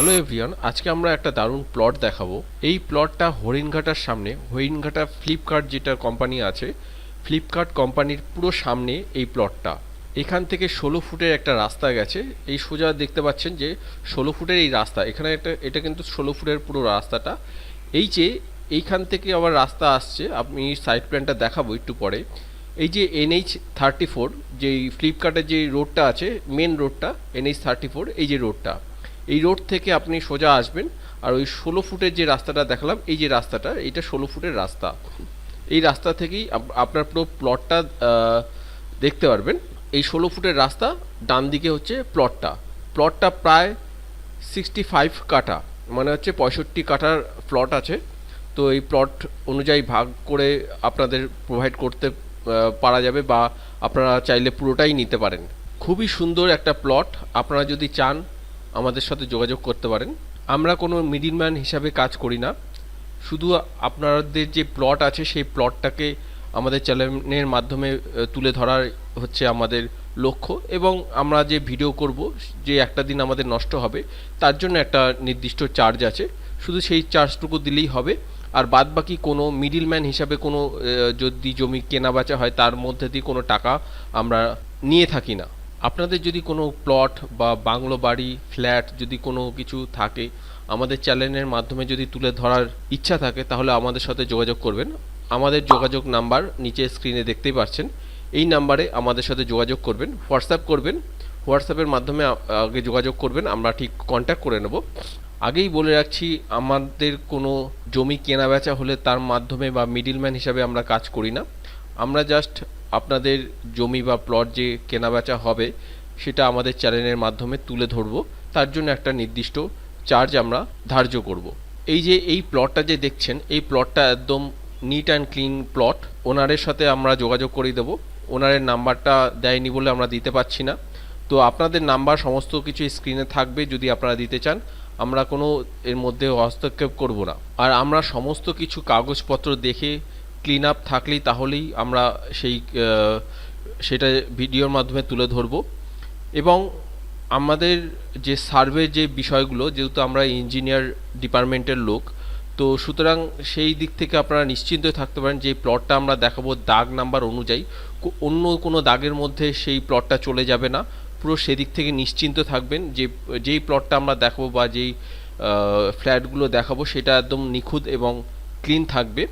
Hello everyone, আজকে আমরা একটা দারুণ প্লট দেখাবো। এই প্লটটা হরিণঘাটার সামনে, হরিণঘাটা ফ্লিপকার্ট যেটা কোম্পানি আছে, ফ্লিপকার্ট কোম্পানির পুরো সামনে এই প্লটটা। এখান থেকে ষোলো ফুটের একটা রাস্তা গেছে। এই সোজা দেখতে পাচ্ছেন যে ষোলো ফুটের এই রাস্তা, এখানে একটা এটা কিন্তু ষোলো ফুটের পুরো রাস্তাটা। এই যে এইখান থেকে আবার রাস্তা আসছে, আমি সাইড প্ল্যানটা দেখাবো একটু পরে। এই যে এনএইচ থার্টি ফোর যেই ফ্লিপকার্টের যে রোডটা আছে মেন রোডটা এনএইচ থার্টি ফোর এই যে রোডটা এই রোড থেকে আপনি সোজা আসবেন, আর ওই ষোলো ফুটের যে রাস্তাটা দেখালাম, এই যে রাস্তাটা, এইটা ষোলো ফুটের রাস্তা। এই রাস্তা থেকেই আপ- আপনার পুরো প্লটটা দেখতে পারবেন। এই ষোলো ফুটের রাস্তা, ডান দিকে হচ্ছে প্লটটা প্লটটা প্রায় সিক্সটি ফাইভ কাটা মানে হচ্ছে পঁয়ষট্টি কাটার প্লট আছে। তো এই প্লট অনুযায়ী ভাগ করে আপনাদের প্রোভাইড করতে পারা যাবে বা আপনারা চাইলে পুরোটাই নিতে পারেন। খুবই সুন্দর একটা প্লট আপনারা যদি চান আমাদের সাথে যোগাযোগ করতে পারেন। আমরা কোনো মিডিলম্যান হিসাবে কাজ করি না। শুধু আপনাদের যে প্লট আছে, সেই প্লটটাকে আমাদের চ্যানেলের মাধ্যমে তুলে ধরার হচ্ছে আমাদের লক্ষ্য এবং আমরা যে ভিডিও করব, যে একটা দিন আমাদের নষ্ট হবে, তার জন্য একটা নির্দিষ্ট চার্জ আছে। শুধু সেই চার্জটুকু দিলেই হবে। আর বাদ বাকি কোনো মিডিলম্যান হিসাবে কোনো যদি জমি কেনা বেচা হয়, তার মধ্যে দিয়ে কোনো টাকা আমরা নিয়ে থাকি না। আপনাদের যদি কোনো প্লট বা বাংলো বাড়ি ফ্ল্যাট যদি কোনো কিছু থাকে, আমাদের চ্যানেলের মাধ্যমে যদি তুলে ধরার ইচ্ছা থাকে, তাহলে আমাদের সাথে যোগাযোগ করবেন। আমাদের যোগাযোগ নাম্বার নিচে স্ক্রিনে দেখতেই পাচ্ছেন। এই নাম্বারে আমাদের সাথে যোগাযোগ করবেন হোয়াটসঅ্যাপ করবেন। হোয়াটসঅ্যাপের মাধ্যমে আগে যোগাযোগ করবেন, আমরা ঠিক কন্ট্যাক্ট করে নেব। আগেই বলে রাখছি, আমাদের কোনো জমি কেনা বেচা হলে তার মাধ্যমে বা মিডিলম্যান হিসাবে আমরা কাজ করি না। আমরা জাস্ট আপনাদের জমি বা প্লট যে কেনাবেচা হবে, সেটা আমাদের চ্যানেলের মাধ্যমে তুলে ধরবো। তার জন্য একটা নির্দিষ্ট চার্জ আমরা ধার্য করব। এই যে, এই প্লটটা যে দেখছেন, এই প্লটটা একদম নিট অ্যান্ড ক্লিন প্লট ওনারের সাথে আমরা যোগাযোগ করে দেবো। ওনারের নাম্বারটা দেয়নি বলে আমরা দিতে পারছি না। তো আপনাদের নাম্বার সমস্ত কিছু স্ক্রিনে থাকবে, যদি আপনারা দিতে চান। আমরা কোনো এর মধ্যে হস্তক্ষেপ করব না। আর আমরা সমস্ত কিছু কাগজপত্র দেখে ক্লিন আপ থাকলেই তাহলেই আমরা সেই সেটা ভিডিওর মাধ্যমে তুলে ধরব। এবং আমাদের যে সার্ভে যে বিষয়গুলো, যেহেতু আমরা ইঞ্জিনিয়ার ডিপার্টমেন্টের লোক, তো সুতরাং সেই দিক থেকে আপনারা নিশ্চিন্ত থাকতে পারেন যে প্লটটা আমরা দেখাবো দাগ নাম্বার অনুযায়ী। অন্য কোনো দাগের মধ্যে সেই প্লটটা চলে যাবে না। পুরো সেদিক থেকে নিশ্চিন্ত থাকবেন যে, যেই প্লটটা আমরা দেখাবো বা যেই ফ্ল্যাটগুলো দেখাবো, সেটা একদম নিখুঁত এবং ক্লিন থাকবে।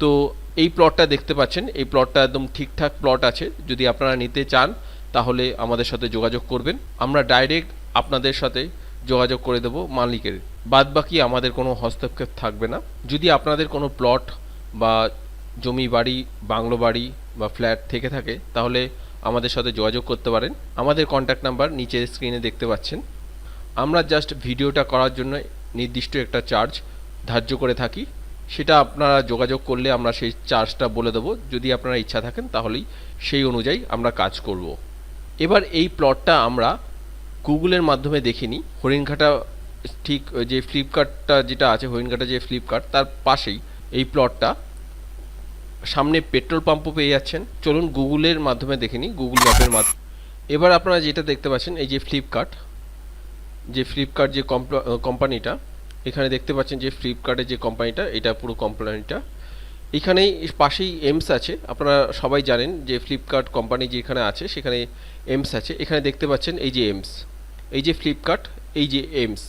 তো এই প্লটটা দেখতে পাচ্ছেন, এই প্লটটা একদম ঠিকঠাক প্লট আছে। যদি আপনারা নিতে চান, তাহলে আমাদের সাথে যোগাযোগ করবেন। আমরা ডাইরেক্ট আপনাদের সাথে যোগাযোগ করে দেব মালিকের। বাদ বাকি আমাদের কোনো হস্তক্ষেপ থাকবে না। যদি আপনাদের কোনো প্লট বা জমি বাড়ি, বাংলো বাড়ি বা ফ্ল্যাট থেকে থাকে, তাহলে আমাদের সাথে যোগাযোগ করতে পারেন। আমাদের কন্ট্যাক্ট নাম্বার নিচে স্ক্রিনে দেখতে পাচ্ছেন। আমরা জাস্ট ভিডিওটা করার জন্য নির্দিষ্ট একটা চার্জ ধার্য করে থাকি। সেটা আপনারা যোগাযোগ করলে আমরা সেই চার্জটা বলে দেবো। যদি আপনারা ইচ্ছা থাকেন তাহলেই সেই অনুযায়ী আমরা কাজ করব। এবার এই প্লটটা আমরা গুগলের মাধ্যমে দেখিনি। হরিণঘাটা ঠিক যে ফ্লিপকার্টটা যেটা আছে, হরিণঘাটা যে ফ্লিপকার্ট, তার পাশেই এই প্লটটা। সামনে পেট্রোল পাম্পও পেয়ে যাচ্ছেন। চলুন গুগলের মাধ্যমে দেখে নিই, গুগল ম্যাপের মাধ্যমে। এবার আপনারা যেটা দেখতে পাচ্ছেন, এই যে ফ্লিপকার্ট যে ফ্লিপকার্ট যে কম্প- কোম্পানিটা এখানে দেখতে পাচ্ছেন যে ফ্লিপকার্টের যে কোম্পানিটা, এটা পুরো কোম্পানিটা। এখানেই পাশেই এমস আছে। আপনারা সবাই জানেন যে ফ্লিপকার্ট কোম্পানি যেখানে আছে, সেখানে এমস আছে। এখানে দেখতে পাচ্ছেন এই যে এমস এই যে ফ্লিপকার্ট, এই যে AIIMS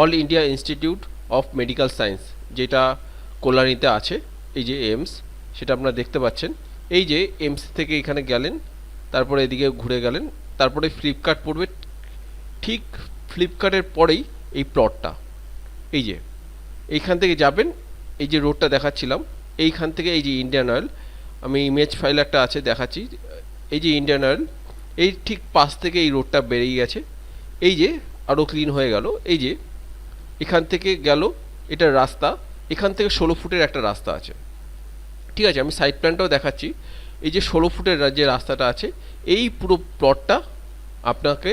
all India institute of medical science যেটা কল্যাণীতে আছে, এই যে এমস সেটা আপনারা দেখতে পাচ্ছেন। এই যে এমস থেকে এখানে গেলেন, তারপরে এদিকে ঘুরে গেলেন, তারপরে ফ্লিপকার্ট পড়বে, ঠিক ফ্লিপকার্টের পরেই এই প্লটটা। এই যে, এইখান থেকে যাবেন, এই যে রোডটা দেখাচ্ছিলাম, এইখান থেকে এই যে ইন্ডিয়ান অয়েল আমি ইমেজ ফাইল একটা আছে দেখাচ্ছি, এই যে ইন্ডিয়ান অয়েল এই ঠিক পাশ থেকে এই রোডটা বেরিয়ে গেছে, এই যে আরও ক্লিন হয়ে গেল, এই যে এখান থেকে গেল, এটা রাস্তা, এখান থেকে ষোলো ফুটের একটা রাস্তা আছে। ঠিক আছে, আমি সাইড প্ল্যানটাও দেখাচ্ছি, এই যে ষোলো ফুটের যে রাস্তাটা আছে, এই পুরো প্লটটা আপনাকে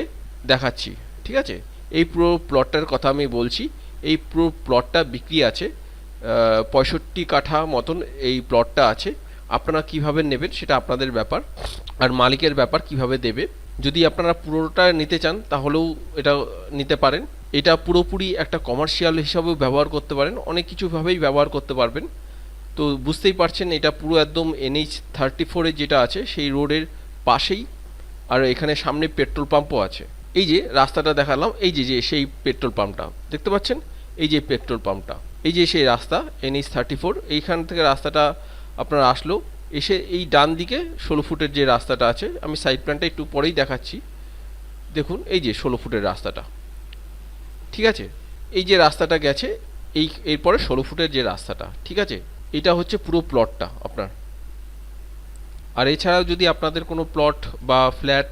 দেখাচ্ছি, ঠিক আছে? এই পুরো প্লটটার কথা আমি বলছি এই পুরো প্লটটা বিক্রি আছে পঁয়ষট্টি কাঠা মতন এই প্লটটা আছে। আপনারা কীভাবে নেবেন সেটা আপনাদের ব্যাপার। আর মালিকের ব্যাপার কীভাবে দেবে, যদি আপনারা পুরোটা নিতে চান তাহলেও এটা নিতে পারেন। এটা পুরোপুরি একটা কমার্শিয়াল হিসাবেও ব্যবহার করতে পারেন, অনেক কিছুভাবেই ব্যবহার করতে পারবেন। তো বুঝতেই পারছেন, এটা পুরো একদম এনএইচ থার্টি ফোরে যেটা আছে, সেই রোডের পাশেই। আর এখানে সামনে পেট্রোল পাম্পও আছে। এই যে রাস্তাটা দেখালাম, এই যে যে সেই পেট্রোল পাম্পটা, দেখতে পাচ্ছেন? এই যে পেট্রোল পাম্পটা, এই যে সেই রাস্তা, এনএইচ থার্টি ফোর, এইখান থেকে রাস্তাটা আপনার আসলো, এসে এই ডান দিকে ষোলো ফুটের যে রাস্তাটা আছে, আমি সাইড প্ল্যানটা একটু পরেই দেখাচ্ছি। দেখুন, এই যে ষোলো ফুটের রাস্তাটা, ঠিক আছে? এই যে রাস্তাটা গেছে, এই, এরপরে ষোলো ফুটের যে রাস্তাটা, ঠিক আছে? এটা হচ্ছে পুরো প্লটটা আপনার। আর এছাড়াও যদি আপনাদের কোনো প্লট বা ফ্ল্যাট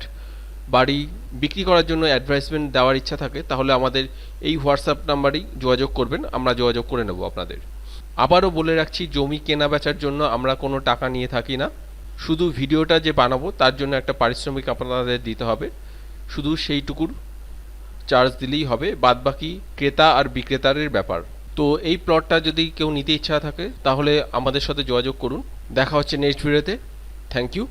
বাড়ি বিক্রি করার জন্য অ্যাডভাইসমেন্ট দেওয়ার ইচ্ছা থাকে, তাহলে আমাদের এই হোয়াটসঅ্যাপ নাম্বারেই যোগাযোগ করবেন, আমরা যোগাযোগ করে নেব আপনাদের। আবারও বলে রাখছি, জমি কেনা বেচার জন্য আমরা কোনো টাকা নিয়ে থাকি না। শুধু ভিডিওটা যে বানাবো, তার জন্য একটা পারিশ্রমিক আপনাদের দিতে হবে। শুধু সেইটুকুর চার্জ দিলেই হবে, বাদবাকি ক্রেতা আর বিক্রেতারের ব্যাপার। তো এই প্লটটা যদি কেউ নিতে ইচ্ছা থাকে, তাহলে আমাদের সাথে যোগাযোগ করুন। দেখা হচ্ছে নেক্সট ভিডিওতে থ্যাংক ইউ